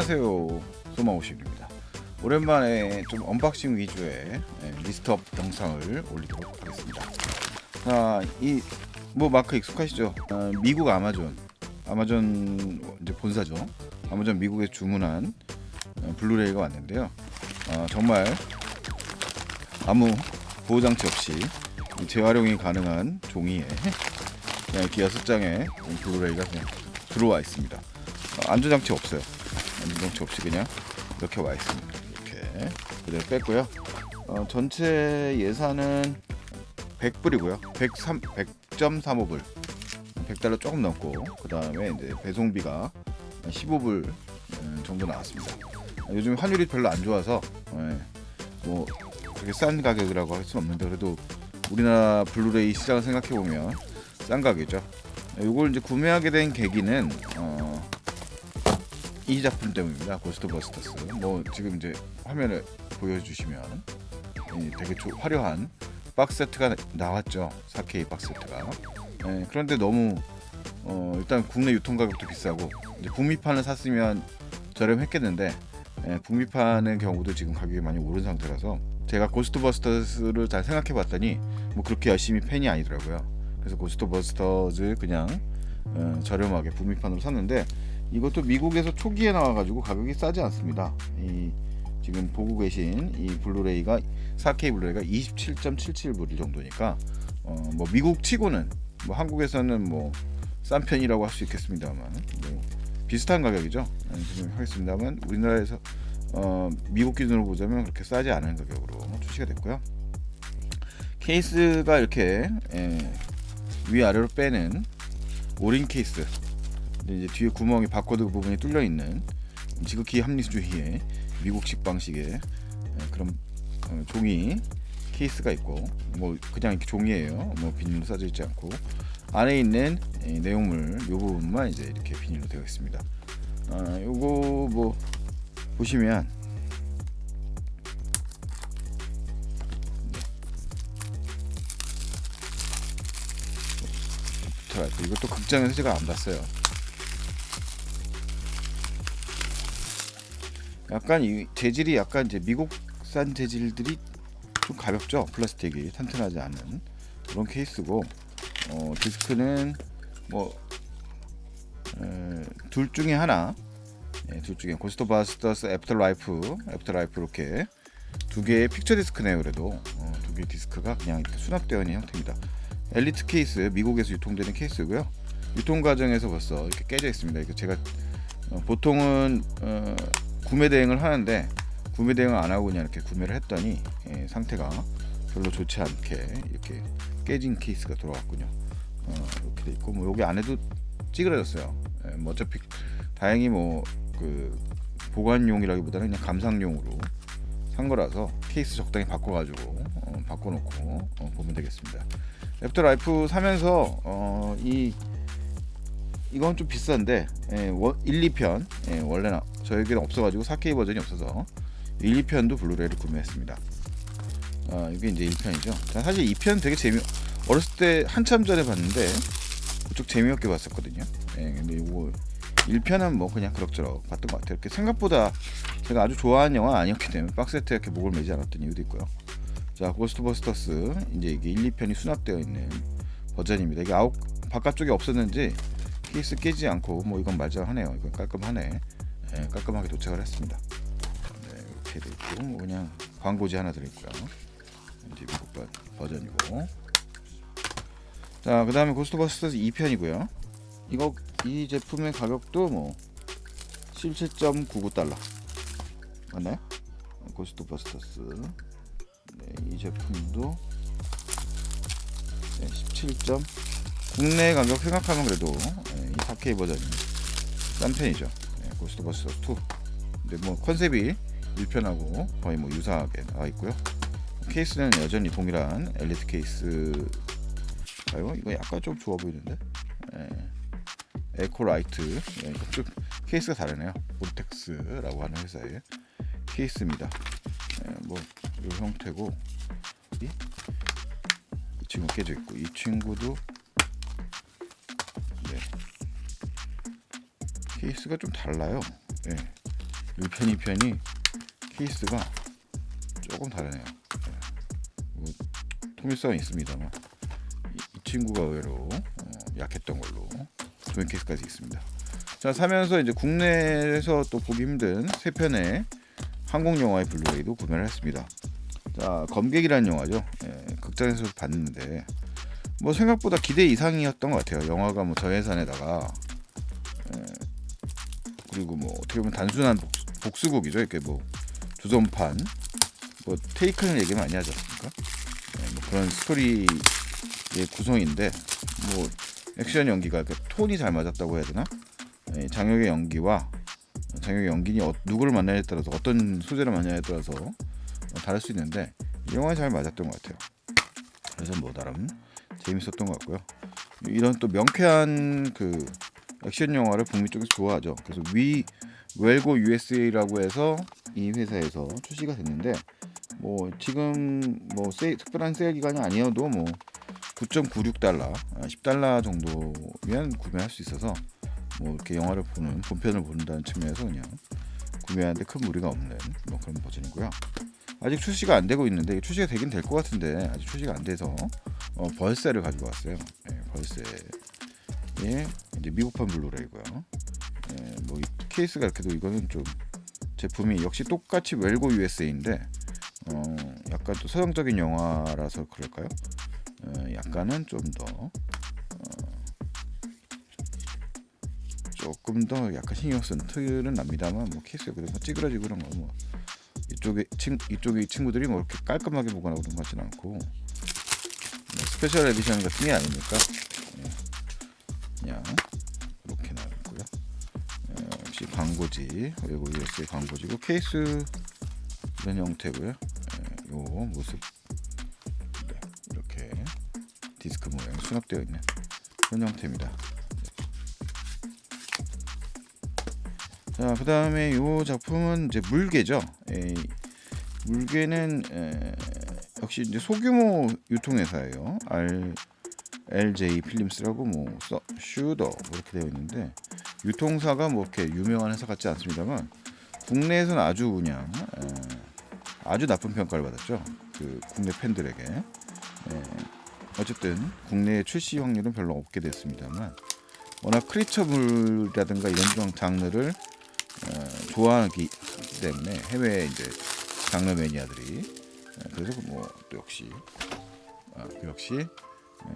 안녕하세요. 소마오십입니다. 오랜만에 좀 언박싱 위주의 예, 리스트업 영상을 올리도록 하겠습니다. 자 이 뭐 마크 익숙하시죠? 어, 미국 아마존. 아마존 이제 본사죠. 아마존 미국에 주문한 어, 블루레이가 왔는데요. 어, 정말 아무 보호장치 없이 이 재활용이 가능한 종이에 그냥 이렇게 여섯 장의 블루레이가 들어와 있습니다. 어, 안전장치 없어요 안전장치 없이 그냥 이렇게 와 있습니다. 이렇게 그대로 뺐고요. 어, 전체 예산은 100불이고요. 103 100.35불. 100달러 조금 넘고 그 다음에 이제 배송비가 15불 음, 정도 나왔습니다. 요즘 환율이 별로 안 좋아서 예, 뭐 그렇게 싼 가격이라고 할 수는 없는데 그래도 우리나라 블루레이 시장을 생각해 보면 싼 가격이죠. 이걸 이제 구매하게 된 계기는 어, 이 작품 때문입니다. 고스트버스터스. 뭐 지금 이제 화면을 보여주시면 이 되게 조- 화려한 박스 세트가 나왔죠. 4K 박스 세트가. 예, 그런데 너무 어, 일단 국내 유통 가격도 비싸고 이제 북미판을 샀으면 저렴했겠는데 예, 북미판의 경우도 지금 가격이 많이 오른 상태라서 제가 고스트버스터스를 잘 생각해봤더니 뭐 그렇게 열심히 팬이 아니더라고요. 그래서 고스트버스터즈 그냥 어, 저렴하게 북미판으로 샀는데 이것도 미국에서 초기에 나와가지고 가격이 싸지 않습니다. 이 지금 보고 계신 이 블루레이가 4K 블루레이가 27.77불 정도니까 어 뭐 미국 치고는 뭐 한국에서는 뭐 싼 편이라고 할 수 있겠습니다만 뭐 비슷한 가격이죠. 네, 지금 하겠습니다만 우리나라에서 어 미국 기준으로 보자면 그렇게 싸지 않은 가격으로 출시가 됐고요. 케이스가 이렇게 예, 위아래로 빼는 오린 케이스 이제 뒤에 구멍이 바코드 부분이 뚫려 있는 지극히 합리주의의 미국식 방식의 예, 그런 어, 종이 케이스가 있고 뭐 그냥 이렇게 종이에요. 뭐 비닐로 싸져 있지 않고 안에 있는 이 내용물 요 부분만 이제 이렇게 비닐로 되어 있습니다. 아, 요거 뭐 보시면 자, 이것도 극장에서 제가 안 봤어요. 약간 이 재질이 약간 이제 미국산 재질들이 좀 가볍죠. 플라스틱이 탄탄하지 않은 그런 케이스고 어, 디스크는 뭐둘 중에 하나 예, 둘 중에 고스트 바스터스 애프터라이프 애프터라이프 이렇게 두 개의 픽처 디스크네요. 그래도 어, 두 개의 디스크가 그냥 이렇게 수납되어 있는 형태입니다. 엘리트 케이스 미국에서 유통되는 케이스고요. 유통 과정에서 벌써 이렇게 깨져 있습니다. 이거 제가 어, 보통은 어, 구매 대행을 하는데 구매 대행을 안 하고 그냥 이렇게 구매를 했더니 예, 상태가 별로 좋지 않게 이렇게 깨진 케이스가 들어왔군요. 어, 이렇게 돼 있고 뭐 여기 안에도 찌그러졌어요. 예, 뭐 어차피 다행히 뭐 그 보관용이라기보다는 그냥 감상용으로 산 거라서 케이스 적당히 바꿔가지고 어, 바꿔놓고 어, 보면 되겠습니다. 애프터 라이프 사면서 어, 이 이건 좀 비싼데 예, 원- 1, 2편 예, 원래는 저에게는 없어가지고 4K 버전이 없어서 1, 2편도 블루레이를 구매했습니다. 아, 이게 이제 1편이죠. 자, 사실 2편 되게 재미 어렸을 때 한참 전에 봤는데 그쪽 재미없게 봤었거든요. 예, 근데 이거 1편은 뭐 그냥 그럭저럭 봤던 것 같아요. 이렇게 생각보다 제가 아주 좋아하는 영화 아니었기 때문에 박스에트 이렇게 목을 매지 않았던 이유도 있고요. 자, 고스트버스터스 이제 이게 1, 2편이 수납되어 있는 버전입니다. 이게 아웃 바깥쪽에 없었는지 케이스 깨지 않고 뭐 이건 말짱하네요. 이건 깔끔하네. 예, 깔끔하게 도착을 했습니다. 네, 이렇게 돼 있고 뭐 그냥 광고지 하나 들어있고요. 버- 버전이고. 자, 그 다음에 고스트버스터스 2편이고요. 이거 이 제품의 가격도 뭐 17.99달러 맞나요? 고스트버스터스 네, 이 제품도 네, 17점 국내 가격 생각하면 그래도 네, 이 4K 버전이 싼 편이죠. 네, 고스트버스터스 2 근데 뭐 컨셉이 1편하고 거의 뭐 유사하게 나와 있고요. 케이스는 여전히 동일한 엘리트 케이스가요. 이거 약간 좀 좋아 보이는데. 네. 에코라이트 네, 이거 좀 케이스가 다르네요. 볼텍스라고 하는 회사의 케이스입니다. 네, 뭐이 형태고 이, 이 친구 깨져 있고 이 친구도 케이스가 좀 달라요. 네. 이 편이 편이 케이스가 조금 다르네요. 네. 뭐, 통일성은 있습니다만 이, 이 친구가 의외로 어, 약했던 걸로 조인 케이스까지 있습니다. 자 사면서 이제 국내에서 또 보기 힘든 세 편의 한국 영화의 블루레이도 구매를 했습니다. 자 검객이라는 영화죠. 예, 극장에서 봤는데 뭐 생각보다 기대 이상이었던 것 같아요. 영화가 뭐 저예산에다가 예, 그리고 뭐 어떻게 보면 단순한 복수, 복수 곡이죠. 이렇게 뭐 조선판 뭐 테이크는 얘기 많이 하지 않습니까? 예, 뭐 그런 스토리의 구성인데 뭐 액션 연기가 그 톤이 잘 맞았다고 해야 되나? 예, 장혁의 연기와 장혁의 연기니 어, 누구를 만나냐에 따라서 어떤 소재를 만나냐에 따라서 어, 다를 수 있는데 이 영화에 잘 맞았던 것 같아요. 그래서 뭐 나름 재밌었던 것 같고요. 이런 또 명쾌한 그 액션 영화를 북미 쪽에서 좋아하죠. 그래서 위 웰고 USA라고 해서 이 회사에서 출시가 됐는데 뭐 지금 뭐 세일, 특별한 세일 기간이 아니어도 뭐 9.96달러, 10달러 정도면 구매할 수 있어서 뭐 이렇게 영화를 보는 본편을 본다는 측면에서 그냥 구매하는데 큰 무리가 없는 뭐 그런 버전이고요. 아직 출시가 안 되고 있는데 출시가 되긴 될 것 같은데 아직 출시가 안 돼서 어, 벌새를 가지고 왔어요. 예, 벌새. 예, 이제 미국판 블루레이고요. 예, 뭐이 케이스가 이렇게도 이거는 좀 제품이 역시 똑같이 웰고 USA인데 어, 약간 또 서양적인 영화라서 그럴까요? 어, 약간은 좀 더 어, 조금 더 약간 신경 쓴 틀은 납니다만 뭐 케이스가 그래서 찌그러지고 그런 거뭐 이쪽에 친 이쪽에 친구들이 뭐 이렇게 깔끔하게 보거나 그런 것 같지는 않고 뭐 스페셜 에디션 같은 게 아니니까 예, 그냥 이렇게 나왔고요. 예, 역시 광고지 외국 USA 광고지고 케이스 이런 형태고요. 예, 요 모습 네, 이렇게 디스크 모양 수납되어 있는 그런 형태입니다. 자, 그 다음에 요 작품은 이제 물개죠. 에, 물개는 에, 역시 이제 소규모 유통회사예요. R LJ 필름스라고 뭐 써, 슈더 뭐 이렇게 되어 있는데 유통사가 뭐 이렇게 유명한 회사 같지 않습니다만 국내에서는 아주 그냥 에, 아주 나쁜 평가를 받았죠. 그 국내 팬들에게. 에, 어쨌든 국내 출시 확률은 별로 없게 됐습니다만 워낙 크리처물이라든가 이런 종 장르를 어, 좋아하기 때문에 해외 이제 장르 매니아들이 어, 그래서 뭐 또 역시 아, 그 역시 어,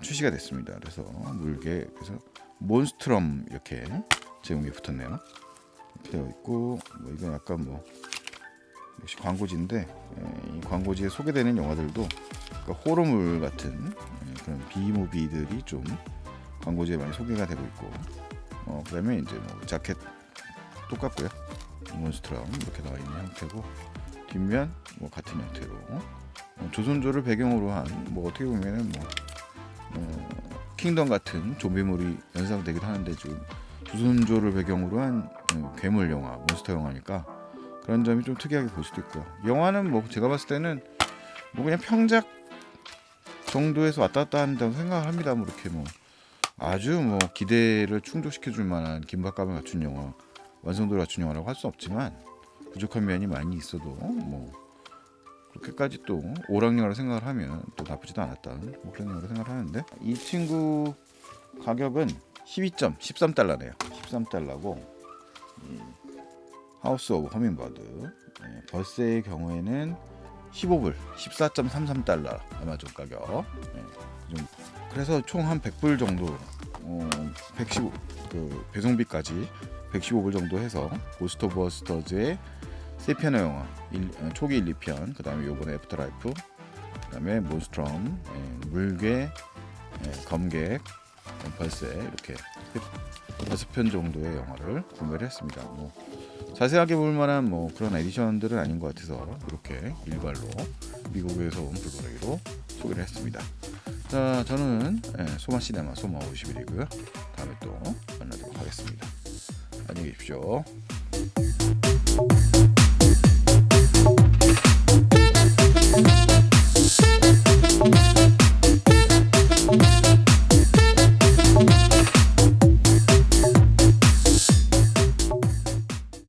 출시가 됐습니다. 그래서 물개 그래서 몬스트럼 이렇게 제목이 붙었네요. 되어 있고 뭐 이건 약간 뭐 역시 광고지인데 에, 이 광고지에 소개되는 영화들도 그러니까 호러물 같은 에, 그런 비무비들이 좀 광고지에 많이 소개가 되고 있고 어, 그다음에 이제 뭐 자켓 똑같고요. 몬스트럼 이렇게 나와 있는 형태고 뒷면 뭐 같은 형태로 어, 조선조를 배경으로 한 뭐 어떻게 보면은 뭐 어, 킹덤 같은 좀비물이 연상되기도 하는데 지금 조선조를 배경으로 한 어, 괴물 영화, 몬스터 영화니까 그런 점이 좀 특이하게 볼 수도 있고요. 영화는 뭐 제가 봤을 때는 뭐 그냥 평작 정도에서 왔다 갔다 한다고 생각을 합니다. 뭐 이렇게 뭐 아주 뭐 기대를 충족시켜 줄 만한 긴박감을 갖춘 영화 완성도를 갖춘 영화라고 할 수 없지만 부족한 면이 많이 있어도 뭐 그렇게까지 또 오락영화를 생각을 하면 또 나쁘지도 않았다. 뭐 그런 영화를 생각을 하는데 이 친구 가격은 12점 13달러네요. 13달러고 하우스 오브 허밍버드. 예, 벌새의 경우에는 15불 14.33달러 아마존 가격. 예, 좀 그래서 총 한 100불 정도 어, 115, 그 배송비까지 115불 정도 해서 고스토버스터즈의 세 편의 영화 일, 어, 초기 1, 2편 그 다음에 요번에 애프터라이프 그 다음에 몬스트럼 예, 물개 예, 검객 어, 벌새 이렇게 다섯 편 정도의 영화를 구매를 했습니다. 뭐 자세하게 볼 만한 뭐 그런 에디션들은 아닌 것 같아서 이렇게 일괄로 미국에서 온 블루레이로 소개를 했습니다. 자 저는 예, 소마 시네마 소마 51이고요 다음에 또 만나도록 하겠습니다. 안녕히 계십시오 Thank